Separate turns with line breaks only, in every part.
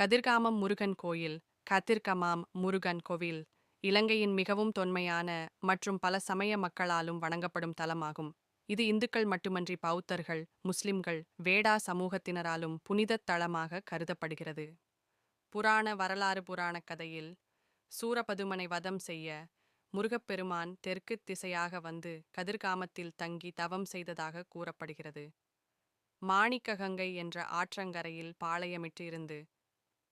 கதிர்காமம் முருகன் கோயில் கதிர்கமாம் முருகன் கோவில் இலங்கையின் மிகவும் தொன்மையான மற்றும் பல சமய மக்களாலும் வணங்கப்படும் தலமாகும். இது இந்துக்கள் மட்டுமன்றி பௌத்தர்கள் முஸ்லிம்கள் வேடா சமூகத்தினராலும் புனிதத் தலமாக கருதப்படுகிறது. புராண வரலாறு புராணக் கதையில் சூரபதுமனை வதம் செய்ய முருகப்பெருமான் தெற்கு திசையாக வந்து கதிர்காமத்தில் தங்கி தவம் செய்ததாக கூறப்படுகிறது. மாணிக்ககங்கை என்ற ஆற்றங்கரையில் பாளையமிட்டு இருந்து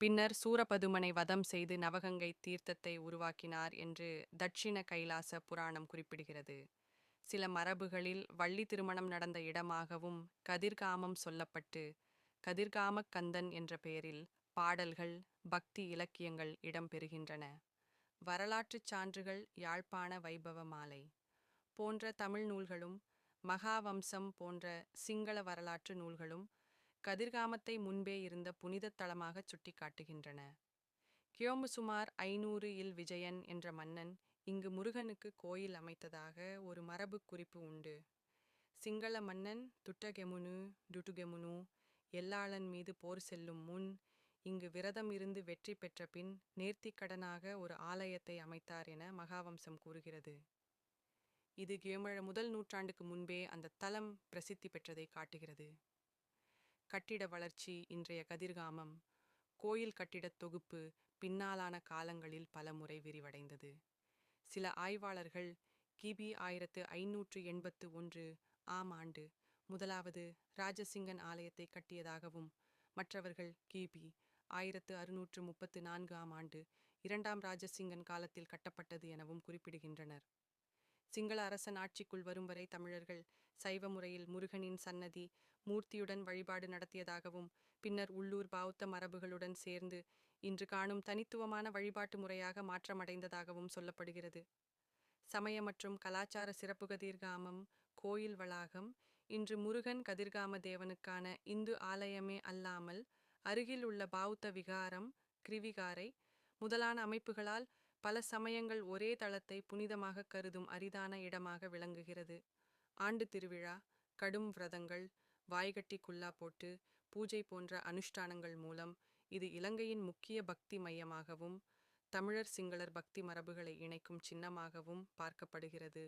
பின்னர் சூரபதுமனை வதம் செய்து நவகங்கை தீர்த்தத்தை உருவாக்கினார் என்று தட்சிண கைலாச புராணம் குறிப்பிடுகிறது. சில மரபுகளில் வள்ளி திருமணம் நடந்த இடமாகவும் கதிர்காமம் சொல்லப்பட்டு கதிர்காமக் கந்தன் என்ற பெயரில் பாடல்கள் பக்தி இலக்கியங்கள் இடம்பெறுகின்றன. வரலாற்றுச் சான்றுகள் யாழ்ப்பாண வைபவ மாலை போன்ற தமிழ் நூல்களும் மகாவம்சம் போன்ற சிங்கள வரலாற்று நூல்களும் கதிர்காமத்தை முன்பே இருந்த புனிதத் தலமாகச் சுட்டிக்காட்டுகின்றன. கியோமுசுமார் ஐநூறு இல் விஜயன் என்ற மன்னன் இங்கு முருகனுக்கு கோயில் அமைத்ததாக ஒரு மரபுக் குறிப்பு உண்டு. சிங்கள மன்னன் துட்டகெமுனு டுட்டுகெமுனு எல்லாளன் மீது போர் செல்லும் முன் இங்கு விரதம் இருந்து வெற்றி பெற்ற பின் நேர்த்திக்கடனாக ஒரு ஆலயத்தை அமைத்தார் என மகாவம்சம் கூறுகிறது. இது கிழமழ முதல் நூற்றாண்டுக்கு முன்பே அந்த தலம் பிரசித்தி பெற்றதை காட்டுகிறது. கட்டிட வளர்ச்சி இன்றைய கதிர்காமம் கோயில் கட்டிடத் தொகுப்பு பின்னாலான காலங்களில் பல முறை விரிவடைந்தது. சில ஆய்வாளர்கள் கிபி ஆயிரத்து ஐநூற்று எண்பத்து ஒன்று ஆம் ஆண்டு முதலாவது ராஜசிங்கன் ஆலயத்தை கட்டியதாகவும் மற்றவர்கள் கிபி ஆயிரத்து அறுநூற்று முப்பத்து நான்கு ஆம் ஆண்டு இரண்டாம் ராஜசிங்கன் காலத்தில் கட்டப்பட்டது எனவும் குறிப்பிடுகின்றனர். சிங்கள அரசன் ஆட்சிக்குள் வரும் வரை தமிழர்கள் சைவ முறையில் முருகனின் சன்னதி மூர்த்தியுடன் வழிபாடு நடத்தியதாகவும் பின்னர் உள்ளூர் பௌத்த மரபுகளுடன் சேர்ந்து இன்று காணும் தனித்துவமான வழிபாட்டு முறையாக மாற்றமடைந்ததாகவும் சொல்லப்படுகிறது. சமய மற்றும் கலாச்சார சிறப்பு கதிர்காமம் கோயில் வளாகம் இன்று முருகன் கதிர்காம தேவனுக்கான இந்து ஆலயமே அல்லாமல் அருகில் உள்ள பௌத்த விகாரம் கிரிவிகாரை முதலான அமைப்புகளால் பல சமயங்கள் ஒரே தளத்தை புனிதமாக கருதும் அரிதான இடமாக விளங்குகிறது. ஆண்டு திருவிழா கடும் விரதங்கள் வாய்கட்டி குல்லா போட்டு பூஜை போன்ற அனுஷ்டானங்கள் மூலம் இது இலங்கையின் முக்கிய பக்தி மையமாகவும் தமிழர் சிங்களர் பக்தி மரபுகளை இணைக்கும் சின்னமாகவும் பார்க்கப்படுகிறது.